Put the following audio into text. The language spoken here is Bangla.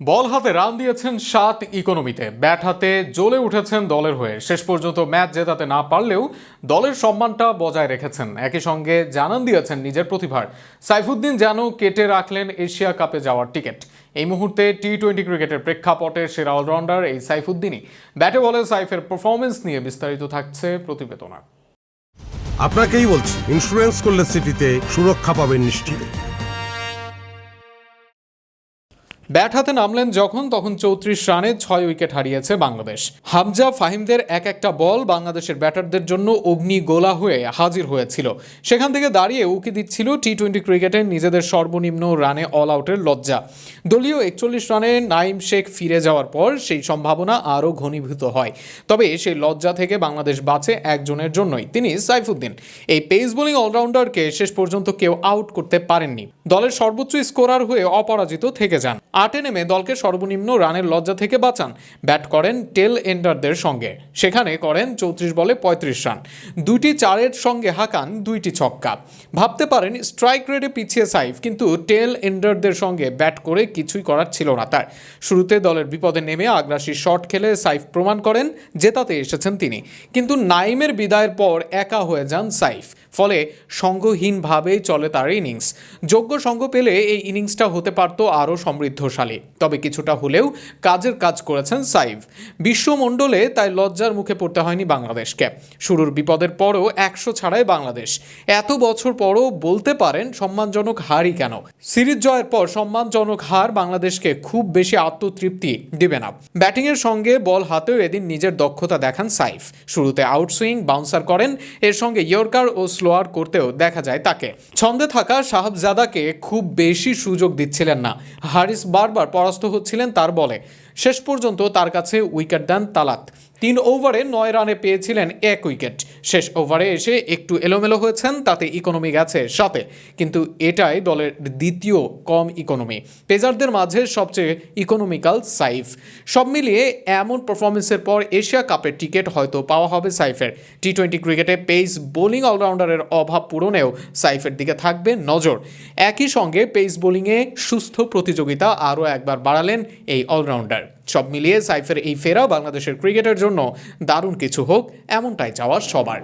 বল হাতে রান দিয়েছেন সাত ইকোনমিতে। ব্যাট হাতে জ্বলে উঠেছেন দলের হয়ে। শেষ পর্যন্ত ম্যাচ জেতাতে না পারলেও দলের সম্মানটা বজায় রেখেছেন। একই সঙ্গে জানান দিয়েছেন নিজের প্রতিভার। সাইফুদ্দিন যেন কেটে রাখলেন এশিয়া কাপে যাওয়ার টিকিট। এই মুহূর্তে টি টোয়েন্টি ক্রিকেটের প্রেক্ষাপটে সেরা অলরাউন্ডার এই সাইফুদ্দিনই। ব্যাটে বলে সাইফের পারফরমেন্স নিয়ে বিস্তারিত থাকছে প্রতিবেদনা। আপনাকেই বলছি ইন্স্যুরেন্স করলে সিটিতে সুরক্ষা পাবেন নিশ্চিত। ব্যাট হাতে নামলেন যখন, তখন চৌত্রিশ রানে ছয় উইকেট হারিয়েছে বাংলাদেশ। হামজা ফাহিমদের এক একটা বল বাংলাদেশের ব্যাটারদের জন্য অগ্নি গোলা হয়ে হাজির হয়েছিল। সেখান থেকে দাঁড়িয়ে উকি দিচ্ছিল টি টোয়েন্টি ক্রিকেটে নিজেদের সর্বনিম্ন রানে অল আউটের লজ্জা। দলীয় একচল্লিশ রানে নাইম শেখ ফিরে যাওয়ার পর সেই সম্ভাবনা আরও ঘনীভূত হয়। তবে সেই লজ্জা থেকে বাংলাদেশ বাঁচে একজনের জন্যই, তিনি সাইফুদ্দিন। এই পেস বোলিং অলরাউন্ডারকে শেষ পর্যন্ত কেউ আউট করতে পারেননি। দলের সর্বোচ্চ স্কোরার হয়ে অপরাজিত থেকে যান। আটে নেমে দলকে সর্বনিম্ন রানের লজ্জা থেকে বাঁচান। ব্যাট করেন টেল এন্ডারদের সঙ্গে। সেখানে করেন চৌত্রিশ বলে পঁয়ত্রিশ রান। দুইটি চারের সঙ্গে হাঁকান দুইটি ছক্কা। ভাবতে পারেন স্ট্রাইক রেটে পিছিয়ে সাইফ কিন্তু টেল এন্ডারদের সঙ্গে ব্যাট করে কিছুই করার ছিল না তার। শুরুতে দলের বিপদে নেমে আগ্রাসী শট খেলে সাইফ প্রমাণ করেন, জেতাতে এসেছেন তিনি। কিন্তু নাইমের বিদায়ের পর একা হয়ে যান সাইফ ফলে সঙ্গহীনভাবেই চলে তার ইনিংস যোগ্য সঙ্গ পেলে এই ইনিংসটা হতে পারত আরও সমৃদ্ধশালী তবে কিছুটা হলেও কাজের কাজ করেছেন সাইফ। বিশ্বমণ্ডলে তাই লজ্জার মুখে পড়তে হয়নি বাংলাদেশকে। শুরুর বিপদের পরও একশো ছাড়াই বাংলাদেশ। এত বছর পরও বলতে পারেন সম্মানজনক হারই কেন? সিরিজ জয়ের পর সম্মানজনক হার বাংলাদেশকে খুব বেশি আত্মতৃপ্তি দেবে না। ব্যাটিংয়ের সঙ্গে বল হাতেও এদিন নিজের দক্ষতা দেখান সাইফ। শুরুতে আউটসুইং বাউন্সার করেন। এর সঙ্গে ইয়র্কার ও স্লোয়ার করতেও দেখা যায় তাকে। ছন্দে থাকা সাহাবজাদাকে খুব বেশি সুযোগ দিচ্ছিলেন না। হারিস বারবার পরাস্ত হচ্ছিলেন তার বলে শেষ পর্যন্ত তার কাছে উইকেট দেন তালাত। তিন ওভারে নয় রানে পেয়েছিলেন এক উইকেট। শেষ ওভারে এসে একটু এলোমেলো হয়েছেন, তাতে ইকোনমি গেছে সাথে কিন্তু এটাই দলের দ্বিতীয় কম ইকোনমি। পেজারদের মাঝে সবচেয়ে ইকোনমিক্যাল সাইফ। সব মিলিয়ে এমন পারফরমেন্সের পর এশিয়া কাপের টিকিট হয়তো পাওয়া হবে সাইফের। টি টোয়েন্টি ক্রিকেটে পেস বোলিং অলরাউন্ডারের অভাব পূরণেও সাইফের দিকে থাকবে নজর। একই সঙ্গে পেস বোলিংয়ে সুস্থ প্রতিযোগিতা আরও একবার বাড়ালেন এই অলরাউন্ডার। সব মিলিয়ে সাইফের এই ফেরা বাংলাদেশের ক্রিকেটের জন্য দারুণ কিছু হোক এমনটাই চাওয়ার সবার।